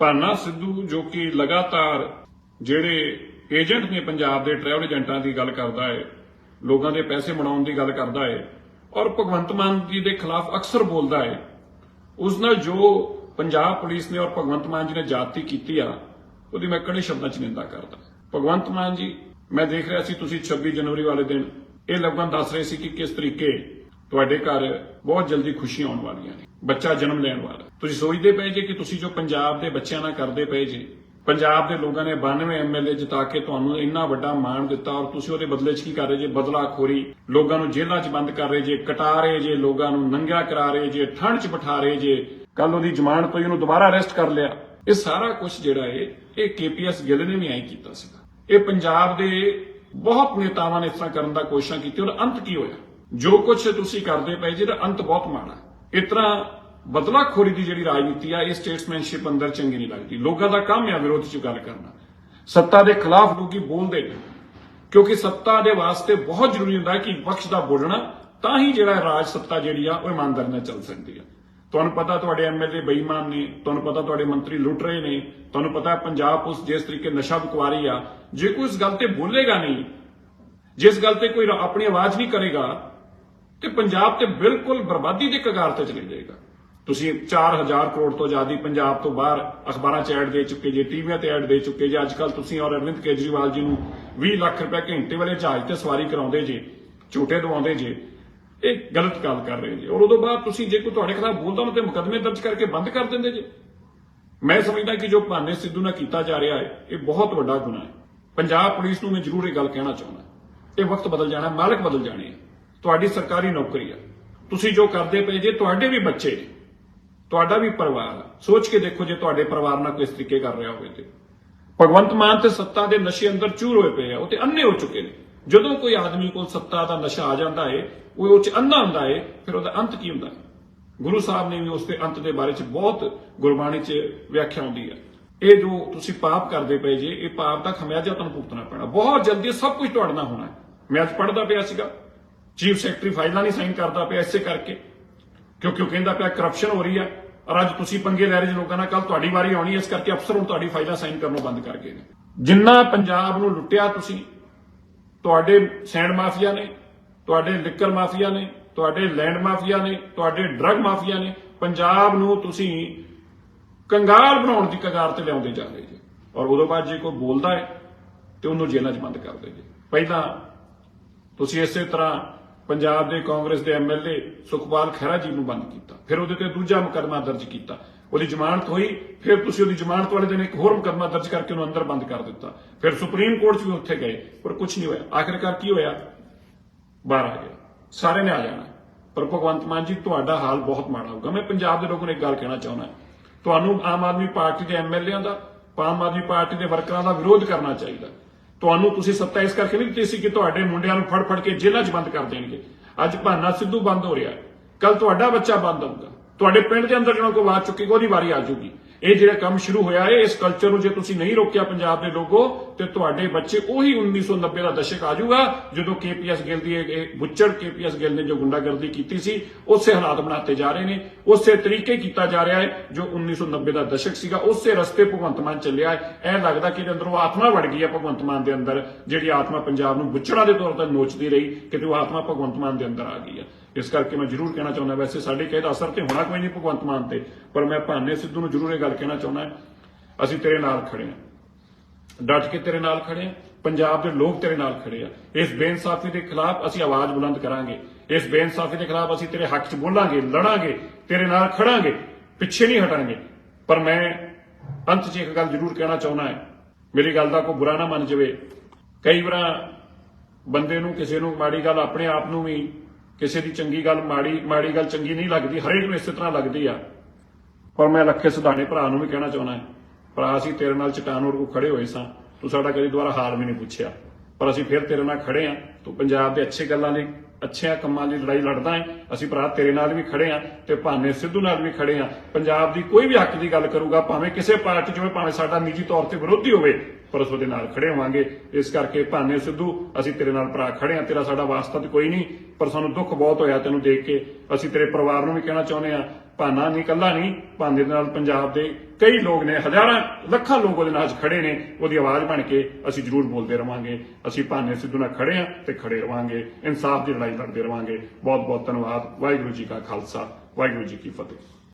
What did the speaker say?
ਭਾਨਾ ਸਿੱਧੂ ਜੋ ਕਿ ਲਗਾਤਾਰ ਜਿਹੜੇ ਏਜੰਟ ਨੇ ਪੰਜਾਬ ਦੇ ਟਰੈਵਲ ਏਜੰਟਾਂ ਦੀ ਗੱਲ ਕਰਦਾ ਹੈ ਲੋਕਾਂ ਦੇ ਪੈਸੇ ਬਣਾਉਣ ਦੀ ਗੱਲ ਕਰਦਾ ਹੈ ਔਰ ਭਗਵੰਤ ਮਾਨ ਜੀ ਦੇ ਖਿਲਾਫ ਅਕਸਰ ਬੋਲਦਾ ਹੈ ਉਸ ਨਾਲ ਜੋ ਪੰਜਾਬ ਪੁਲਿਸ ਨੇ ਔਰ ਭਗਵੰਤ ਮਾਨ ਜੀ ਨੇ ਜਾਤੀ ਕੀਤੀ ਆ, ਉਹਦੀ ਮੈਂ ਕੜੇ ਸ਼ਬਦਾਂ 'ਚ ਨਿੰਦਾ ਕਰਦਾ। ਭਗਵੰਤ ਮਾਨ ਜੀ, ਮੈਂ ਦੇਖ ਰਿਹਾ ਸੀ ਤੁਸੀਂ 26 ਜਨਵਰੀ ਵਾਲੇ ਦਿਨ, ਇਹ ਲੋਕਾਂ ਦੱਸ ਰਹੇ ਸੀ ਕਿ ਕਿਸ ਤਰੀਕੇ ਤੁਹਾਡੇ ਘਰ ਬਹੁਤ ਜਲਦੀ ਖੁਸ਼ੀਆਂ ਆਉਣ ਵਾਲੀਆਂ ਨੇ। ਬੱਚਾ ਜਨਮ ਲੈਣ ਵਾਲਾ। ਤੁਸੀਂ ਸੋਚਦੇ ਪਏ ਜੇ ਕਿ ਤੁਸੀਂ ਜੋ ਪੰਜਾਬ ਦੇ ਬੱਚਿਆਂ ਨਾਲ ਕਰਦੇ ਪਏ ਜੇ, ਪੰਜਾਬ ਦੇ ਲੋਕਾਂ ਨੇ 92 ਐਮਐਲਏ ਜਿਤਾ ਕੇ ਤੁਹਾਨੂੰ ਇੰਨਾ ਵੱਡਾ ਮਾਣ ਦਿੱਤਾ ਔਰ ਤੁਸੀਂ ਉਹਦੇ ਬਦਲੇ 'ਚ ਕੀ ਕਰ ਰਹੇ ਜੇ? ਬਦਲਾਖੋਰੀ। ਲੋਕਾਂ ਨੂੰ ਜੇਲ੍ਹਾਂ 'ਚ ਬੰਦ ਕਰ ਰਹੇ ਜੇ, ਕਟਾ ਰਹੇ ਜੇ, ਲੋਕਾਂ ਨੂੰ ਨੰਗਾ ਕਰਾ ਰਹੇ ਜੇ, ਠੰਡ 'ਚ ਬਿਠਾ ਰਹੇ ਜੇ। ਕੱਲ ਉਹਦੀ ਜ਼ਮਾਨਤ ਪਈ ਉਹਨੂੰ ਦੁਬਾਰਾ ਅਰੈਸਟ ਕਰ ਲਿਆ। ਇਹ ਸਾਰਾ ਕੁਝ ਜਿਹੜਾ ਹੈ ਇਹ ਕੇਪੀਐਸ ਗਿੱਲ ਨੇ ਵੀ ਐਂ ਕੀਤਾ ਸੀਗਾ। ਇਹ ਪੰਜਾਬ ਦੇ ਬਹੁਤ ਨੇਤਾਵਾਂ ਨੇ ਇਸ ਤਰ੍ਹਾਂ ਕਰਨ ਦਾ ਕੋਸ਼ਿਸ਼ਾਂ ਕੀਤੀ ਔਰ ਅੰਤ ਕੀ ਹੋਇਆ? ਜੋ ਕੁਝ ਤੁਸੀਂ ਕਰਦੇ ਪਏ ਜਿਹਦਾ ਅੰਤ ਬਹੁਤ ਮਾੜਾ ਇਸ ਤਰ੍ਹਾਂ ਬਦਲਾਖੋਰੀ ਦੀ ਜਿਹੜੀ ਰਾਜਨੀਤੀ ਆ, ਇਹ ਸਟੇਟਸਮੈਨਸ਼ਿਪ ਅੰਦਰ ਚੰਗੀ ਨਹੀਂ ਲੱਗਦੀ। ਲੋਕਾਂ ਦਾ ਕੰਮ ਆ ਵਿਰੋਧ ਚ ਗੱਲ ਕਰਨਾ। ਸੱਤਾ ਦੇ ਖਿਲਾਫ ਲੋਕੀ ਬੋਲਦੇ ਨੇ। ਕਿਉਂਕਿ ਸੱਤਾ ਦੇ ਵਾਸਤੇ ਬਹੁਤ ਜ਼ਰੂਰੀ ਹੁੰਦਾ ਕਿ ਪਕਸ਼ ਦਾ ਬੋਲਣਾ, ਤਾਂ ਹੀ ਜਿਹੜਾ ਰਾਜ ਸੱਤਾ ਜਿਹੜੀ ਆ, ਉਹ ਇਮਾਨਦਾਰੀ ਨਾਲ ਚੱਲ ਸਕਦੀ ਆ। ਤੁਹਾਨੂੰ ਪਤਾ ਤੁਹਾਡੇ ਐਮਐਲਏ ਬੇਈਮਾਨ ਨੇ, ਤੁਹਾਨੂੰ ਪਤਾ ਤੁਹਾਡੇ ਮੰਤਰੀ ਲੁੱਟ ਰਹੇ ਨੇ, ਤੁਹਾਨੂੰ ਪਤਾ ਪੰਜਾਬ ਪੁਲਿਸ ਜਿਸ ਤਰੀਕੇ ਨਸ਼ਾ ਵਿਕਵਾਰੀ ਆ, ਜੇ ਕੋਈ ਇਸ ਗੱਲ ਤੇ ਬੋਲੇਗਾ ਨਹੀਂ ਜਿਸ ਗੱਲ ਤੇ ਕੋਈ ਆਪਣੀ ਆਵਾਜ਼ ਨਹੀਂ ਕਰੇਗਾ ਤੇ ਪੰਜਾਬ ਤੇ ਬਿਲਕੁਲ ਬਰਬਾਦੀ ਦੇ ਕਗਾਰ ਤੇ ਚਲੇ ਜਾਏਗਾ। ਤੁਸੀਂ 4000 ਕਰੋੜ ਤੋਂ ਜ਼ਿਆਦਾ ਪੰਜਾਬ ਤੋਂ ਬਾਹਰ ਅਖਬਾਰਾਂ 'ਚ ਐਡ ਦੇ ਚੁੱਕੇ ਜੇ, ਟੀਵੀਆਂ ਤੇ ਐਡ ਦੇ ਚੁੱਕੇ ਜੇ ਅੱਜਕੱਲ ਤੁਸੀਂ ਔਰ ਅਰਵਿੰਦ ਕੇਜਰੀਵਾਲ ਜੀ ਨੂੰ 20 ਲੱਖ ਰੁਪਏ ਘੰਟੇ ਵਾਲੇ ਜਹਾਜ਼ ਤੇ ਸਵਾਰੀ ਕਰਾਉਂਦੇ ਜੇ, ਝੂਟੇ ਦਵਾਉਂਦੇ ਜੇ, ਇਹ ਗਲਤ ਗੱਲ ਕਰ ਰਹੇ ਜੇ। ਔਰ ਉਦੋਂ ਬਾਅਦ ਤੁਸੀਂ ਜੇ ਕੋਈ ਤੁਹਾਡੇ ਖਿਲਾਫ ਬੋਲਦਾ ਉਹਨੂੰ ਤੇ ਮੁਕੱਦਮੇ ਦਰਜ ਕਰਕੇ ਬੰਦ ਕਰ ਦਿੰਦੇ ਜੇ। ਮੈਂ ਸਮਝਦਾ ਕਿ ਜੋ ਭਾਨੇ ਸਿੱਧੂ ਨਾਲ ਕੀਤਾ ਜਾ ਰਿਹਾ ਹੈ, ਇਹ ਬਹੁਤ ਵੱਡਾ ਗੁਨਾਹ ਹੈ। ਪੰਜਾਬ ਪੁਲਿਸ ਨੂੰ ਮੈਂ ਜ਼ਰੂਰ ਇਹ ਗੱਲ ਕਹਿਣਾ ਚਾਹੁੰਦਾ। ਇਹ ਵਕਤ ਬਦਲ ਜਾਣਾ, ਮਾਲਕ ਬਦਲ ਜਾਣੇ ਹੈ ਤੁਹਾਡੀ ਸਰਕਾਰੀ ਨੌਕਰੀ ਆ। ਤੁਸੀਂ ਜੋ ਕਰਦੇ ਪਏ, ਜੇ ਤੁਹਾਡੇ ਵੀ ਬੱਚੇ ਨੇ, ਤੁਹਾਡਾ ਵੀ ਪਰਿਵਾਰ ਹੈ ਸੋਚ ਕੇ ਦੇਖੋ ਜੇ ਤੁਹਾਡੇ ਪਰਿਵਾਰ ਨਾਲ ਕਿਸ ਤਰੀਕੇ ਕਰ ਰਿਹਾ ਹੋਵੇ ਤੇ। ਭਗਵੰਤ ਮਾਨ ਤੇ ਸੱਤਾ ਦੇ ਨਸ਼ੇ ਅੰਦਰ ਚੂਰ ਹੋਏ ਪਏ ਆ, ਉਹ ਤੇ ਅੰਨੇ ਹੋ ਚੁੱਕੇ ਨੇ। ਜਦੋਂ ਕੋਈ ਆਦਮੀ ਕੋਲ ਸੱਤਾ ਦਾ ਨਸ਼ਾ ਆ ਜਾਂਦਾ ਏ, ਉਹ ਉਹ ਚ ਅੰਨਾ ਹੁੰਦਾ ਏ, ਫਿਰ ਉਹਦਾ ਅੰਤ ਕੀ ਹੁੰਦਾ? ਗੁਰੂ ਸਾਹਿਬ ਨੇ ਵੀ ਉਸ ਦੇ ਅੰਤ ਦੇ ਬਾਰੇ ਚ ਬਹੁਤ ਗੁਰਬਾਣੀ ਚ ਵਿਆਖਿਆ ਹੁੰਦੀ ਹੈ ਇਹ ਜੋ ਤੁਸੀਂ ਪਾਪ ਕਰਦੇ ਪਏ ਜੇ, ਇਹ ਪਾਪ ਦਾ ਖਮਿਆਜਾ ਤੁਹਾਨੂੰ ਭੁਗਤਣਾ ਪੈਣਾ। ਬਹੁਤ ਜਲਦੀ ਸਭ ਕੁਝ ਤੁਹਾਡੇ ਨਾਲ ਹੋਣਾ। ਮੈਂ ਅੱਜ ਪੜ੍ਹਦਾ ਪਿਆ ਸੀਗਾ। ਚੀਫ ਸੈਕਟਰੀ ਫਾਈਲਾਂ ਨਹੀਂ ਸਾਈਨ ਕਰਦਾ ਪਿਆ ਇਸੇ ਕਰਕੇ, ਕਿਉਂਕਿ ਉਹ ਕਹਿੰਦਾ ਪਿਆ ਕਰਪਸ਼ਨ ਹੋ ਰਹੀ ਹੈ, ਔਰ ਅੱਜ ਤੁਸੀਂ ਪੰਗੇ ਲੈ ਰਹੇ ਜੇ ਲੋਕਾਂ ਨਾਲ ਕੱਲ ਤੁਹਾਡੀ ਵਾਰੀ ਆਉਣੀ ਇਸ ਕਰਕੇ ਅਫਸਰ ਹੁਣ ਤੁਹਾਡੀ ਫਾਈਲਾਂ ਸਾਈਨ ਕਰਨੋਂ ਬੰਦ ਕਰ ਗਏ ਨੇ। ਜਿੰਨਾ ਪੰਜਾਬ ਨੂੰ ਲੁੱਟਿਆ ਤੁਸੀਂ, ਤੁਹਾਡੇ ਸੈਂਡ ਮਾਫੀਆ ਨੇ, ਤੁਹਾਡੇ ਲਿਕਰ ਮਾਫੀਆ ਨੇ, ਤੁਹਾਡੇ ਲੈਂਡ ਮਾਫੀਆ ਨੇ, ਤੁਹਾਡੇ ਡਰੱਗ ਮਾਫੀਆ ਨੇ, ਪੰਜਾਬ ਨੂੰ ਤੁਸੀਂ ਕੰਗਾਲ ਬਣਾਉਣ ਦੀ ਕਗਾਰ ਤੇ ਲਿਆਉਂਦੇ ਜਾ ਰਹੇ ਜੀ। ਔਰ ਉਦੋਂ ਬਾਅਦ ਜੇ ਕੋਈ ਬੋਲਦਾ ਹੈ, ਤੇ ਉਹਨੂੰ ਜੇਲ੍ਹਾਂ 'ਚ ਬੰਦ ਕਰਦੇ ਜੀ। ਪਹਿਲਾਂ ਤੁਸੀਂ ਇਸੇ ਤਰ੍ਹਾਂ ਪੰਜਾਬ ਦੇ ਕਾਂਗਰਸ ਦੇ ਐਮਐਲਏ ਸੁਖਪਾਲ ਖਹਿਰਾ ਜੀ ਨੂੰ ਬੰਦ ਕੀਤਾ। ਫਿਰ ਉਹਦੇ ਤੇ ਦੂਜਾ ਮੁਕੱਦਮਾ ਦਰਜ ਕੀਤਾ। ਉਹਦੀ ਜ਼ਮਾਨਤ ਹੋਈ, ਫਿਰ ਤੁਸੀਂ ਉਹਦੀ ਜ਼ਮਾਨਤ ਵਾਲੇ ਦਿਨ ਇੱਕ ਹੋਰ ਮੁਕੱਦਮਾ ਦਰਜ ਕਰਕੇ ਉਹਨੂੰ ਅੰਦਰ ਬੰਦ ਕਰ ਦਿੱਤਾ। ਫਿਰ ਸੁਪਰੀਮ ਕੋਰਟ 'ਚ ਵੀ ਉੱਥੇ ਗਏ, ਪਰ ਕੁਝ ਨਹੀਂ ਹੋਇਆ। ਆਖਿਰਕਾਰ ਕੀ ਹੋਇਆ? ਬਾਹਰ ਆ ਗਿਆ ਸਾਰੇ ਨੇ ਆ ਜਾਣਾ। ਪਰ ਭਗਵੰਤ ਮਾਨ ਜੀ, ਤੁਹਾਡਾ ਹਾਲ ਬਹੁਤ ਮਾੜਾ ਹੋਊਗਾ। ਮੈਂ ਪੰਜਾਬ ਦੇ ਲੋਕਾਂ ਨੂੰ ਇੱਕ ਗੱਲ ਕਹਿਣਾ ਚਾਹੁੰਦਾ। ਤੁਹਾਨੂੰ ਆਮ ਆਦਮੀ ਪਾਰਟੀ ਦੇ ਐਮਐਲਏਆਂ ਦਾ, ਆਮ ਆਦਮੀ ਪਾਰਟੀ ਦੇ ਵਰਕਰਾਂ ਦਾ ਵਿਰੋਧ ਕਰਨਾ ਚਾਹੀਦਾ। ਤੁਹਾਨੂੰ ਤੁਸੀਂ ਸੱਤਾ ਇਸ ਕਰਕੇ ਨਹੀਂ ਦਿੱਤੀ ਸੀ ਕਿ ਤੁਹਾਡੇ ਮੁੰਡਿਆਂ ਨੂੰ ਫੜ ਫੜ ਕੇ ਜੇਲ੍ਹਾਂ 'ਚ ਬੰਦ ਕਰ ਦੇਣਗੇ। ਅੱਜ ਭਾਨਾ ਸਿੱਧੂ ਬੰਦ ਹੋ ਰਿਹਾ ਕੱਲ ਤੁਹਾਡਾ ਬੱਚਾ ਬੰਦ ਹੋਊਗਾ। ਤੁਹਾਡੇ ਪਿੰਡ ਦੇ ਅੰਦਰ ਜਿਹੜਾ ਕੋਈ ਆਵਾਜ਼ ਚੁੱਕੇਗਾ ਉਹਦੀ ਵਾਰੀ ਆ ਜਾਊਗੀ। ਇਹ ਜਿਹੜਾ ਕੰਮ ਸ਼ੁਰੂ ਹੋਇਆ ਹੈ, ਇਸ ਕਲਚਰ ਨੂੰ ਜੇ ਤੁਸੀਂ ਨਹੀਂ ਰੋਕਿਆ ਪੰਜਾਬ ਦੇ ਲੋਕੋ, ਤੇ ਤੁਹਾਡੇ ਬੱਚੇ ਉਹੀ 1990 ਦਾ ਦਸ਼ਕ ਆ ਜਾਊਗਾ, ਜਦੋਂ ਕੇਪੀਐਸ ਗਿੱਲ ਦੀ ਇਹ- ਬੁੱਚੜ ਕੇਪੀਐਸ ਗਿੱਲ ਨੇ ਜੋ ਗੁੰਡਾਗਰਦੀ ਕੀਤੀ ਸੀ, ਉਸੇ ਹਾਲਾਤ ਬਣਾਤੇ ਜਾ ਰਹੇ ਨੇ, ਉਸੇ ਤਰੀਕੇ ਕੀਤਾ ਜਾ ਰਿਹਾ ਹੈ, ਜੋ 1990 ਦਾ ਦਸ਼ਕ ਸੀਗਾ, ਉਸੇ ਰਸਤੇ ਭਗਵੰਤ ਮਾਨ ਚੱਲਿਆ ਹੈ। ਇਹ ਲੱਗਦਾ ਕਿ ਇਹਦੇ ਅੰਦਰੋਂ ਆਤਮਾ ਵੜ ਗਈ ਹੈ ਭਗਵੰਤ ਮਾਨ ਦੇ ਅੰਦਰ, ਜਿਹੜੀ ਆਤਮਾ ਪੰਜਾਬ ਨੂੰ ਬੁੱਚੜਾਂ ਦੇ ਤੌਰ ਤੇ ਨੋਚਦੀ ਰਹੀ ਕਿ ਉਹ ਆਤਮਾ ਭਗਵੰਤ ਮਾਨ ਦੇ ਅੰਦਰ ਆ ਗਈ ਹੈ। ਇਸ ਕਰਕੇ ਮੈਂ ਜ਼ਰੂਰ ਕਹਿਣਾ ਚਾਹੁੰਦਾ, ਵੈਸੇ ਸਾਡੇ ਕਹਿ ਦਾ ਅਸਰ ਤੇ ਹੋਣਾ ਕੋਈ ਨਹੀਂ ਭਗਵੰਤ ਮਾਨ ਤੇ, ਪਰ ਮੈਂ ਭਾਨੇ ਸਿੱਧੂ ਨੂੰ ਜ਼ਰੂਰ ਇਹ ਗੱਲ ਕਹਿਣਾ ਚਾਹੁੰਦਾ, ਅਸੀਂ ਤੇਰੇ ਨਾਲ ਖੜੇ ਹਾਂ। ਡਟ ਕੇ ਤੇਰੇ ਨਾਲ ਖੜੇ ਹਾਂ, ਪੰਜਾਬ ਦੇ ਲੋਕ ਤੇਰੇ ਨਾਲ ਖੜੇ ਆ। ਇਸ ਬੇਇਨਸਾਫੀ ਦੇ ਖਿਲਾਫ ਅਸੀਂ ਆਵਾਜ਼ ਬੁਲੰਦ ਕਰਾਂਗੇ, ਇਸ ਬੇਇਨਸਾਫੀ ਦੇ ਖਿਲਾਫ ਅਸੀਂ ਤੇਰੇ ਹੱਕ 'ਚ ਬੋਲਾਂਗੇ, ਲੜਾਂਗੇ, ਤੇਰੇ ਨਾਲ ਖੜਾਂਗੇ, ਪਿੱਛੇ ਨਹੀਂ ਹਟਾਂਗੇ। ਪਰ ਮੈਂ ਅੰਤ 'ਚ ਇੱਕ ਗੱਲ ਜ਼ਰੂਰ ਕਹਿਣਾ ਚਾਹੁੰਦਾ ਹਾਂ, ਮੇਰੀ ਗੱਲ ਦਾ ਕੋਈ ਬੁਰਾ ਨਾ ਮੰਨ ਜਾਵੇ। ਕਈ ਵਾਰ ਬੰਦੇ ਨੂੰ ਕਿਸੇ ਨੂੰ ਮਾੜੀ ਗੱਲ ਆਪਣੇ ਆਪ ਨੂੰ ਵੀ ਕਿਸੇ ਦੀ ਚੰਗੀ ਗੱਲ ਮਾੜੀ ਮਾੜੀ ਗੱਲ ਚੰਗੀ ਨਹੀਂ ਲੱਗਦੀ, ਹਰੇਕ ਨੂੰ ਇਸੇ ਤਰ੍ਹਾਂ ਲੱਗਦੀ ਆ। ਪਰ ਮੈਂ ਲੱਖੇ ਸੁਧਾਣੇ ਭਰਾ ਨੂੰ ਵੀ ਕਹਿਣਾ ਚਾਹੁੰਦਾ ਭਰਾ, ਅਸੀਂ ਤੇਰੇ ਨਾਲ ਚਟਾਨ ਵਰਗੂ ਖੜੇ ਹੋਏ ਸਾਂ। ਤੂੰ ਸਾਡਾ ਕਦੀ ਦੁਆਰਾ ਹਾਲ ਵੀ ਨਹੀਂ ਪੁੱਛਿਆ। ਪਰ ਅਸੀਂ ਫਿਰ ਤੇਰੇ ਨਾਲ ਖੜੇ ਆਂ। ਤੂੰ ਪੰਜਾਬ ਦੇ ਅੱਛੇ ਗੱਲਾਂ ਲਈ ਅੱਛੇ ਕੰਮਾਂ ਲਈ ਲੜਾਈ ਲੜਦਾ ਹੈ ਅਸੀਂ ਭਰਾ ਤੇਰੇ ਨਾਲ ਵੀ ਖੜੇ ਆਂ ਤੇ ਭਾਵੇਂ ਸਿੱਧੂ ਨਾਲ ਵੀ ਖੜੇ ਆਂ। ਪੰਜਾਬ ਦੀ ਕੋਈ ਵੀ ਹੱਕ ਦੀ ਗੱਲ ਕਰੂਗਾ, ਭਾਵੇਂ ਕਿਸੇ ਪਾਰਟੀ ਚ ਹੋਵੇ, ਭਾਵੇਂ ਸਾਡਾ ਨਿੱਜੀ ਤੌਰ ਤੇ ਵਿਰੋਧੀ ਹੋਵੇ ਪਰ ਅਸੀਂ ਉਹਦੇ ਨਾਲ ਖੜੇ ਹੋਵਾਂਗੇ। ਇਸ ਕਰਕੇ ਭਾਨੇ ਸਿੱਧੂ, ਅਸੀਂ ਤੇਰੇ ਨਾਲ ਭਰਾ ਖੜੇ ਆਂ ਤੇਰਾ ਸਾਡਾ ਵਾਸਤਾ ਤੇ ਕੋਈ ਨਹੀਂ, ਪਰ ਸਾਨੂੰ ਦੁੱਖ ਬਹੁਤ ਹੋਇਆ ਤੈਨੂੰ ਦੇਖ ਕੇ। ਅਸੀਂ ਤੇਰੇ ਪਰਿਵਾਰ ਨੂੰ ਵੀ ਕਹਿਣਾ ਚਾਹੁੰਦੇ ਆਂ ਭਾਨਾ ਨਹੀਂ ਕੱਲਾ ਨਹੀਂ, ਭਾਨੇ ਦੇ ਨਾਲ ਪੰਜਾਬ ਦੇ ਕਈ ਲੋਕ ਨੇ, ਹਜ਼ਾਰਾਂ, ਲੱਖਾਂ ਲੋਕ ਉਹਦੇ ਨਾਲ ਖੜੇ ਨੇ, ਉਹਦੀ ਆਵਾਜ਼ ਬਣ ਕੇ ਅਸੀਂ ਜ਼ਰੂਰ ਬੋਲਦੇ ਰਵਾਂਗੇ। ਅਸੀਂ ਭਾਨੇ ਸਿੱਧੂ ਨਾਲ ਖੜੇ ਆ ਤੇ ਖੜੇ ਰਵਾਂਗੇ, ਇਨਸਾਫ ਦੀ ਲੜਾਈ ਲੜਦੇ ਰਵਾਂਗੇ। ਬਹੁਤ ਬਹੁਤ ਧੰਨਵਾਦ, ਵਾਹਿਗੁਰੂ ਜੀ ਕਾ ਖਾਲਸਾ, ਵਾਹਿਗੁਰੂ ਜੀ ਕੀ ਫਤਿਹ।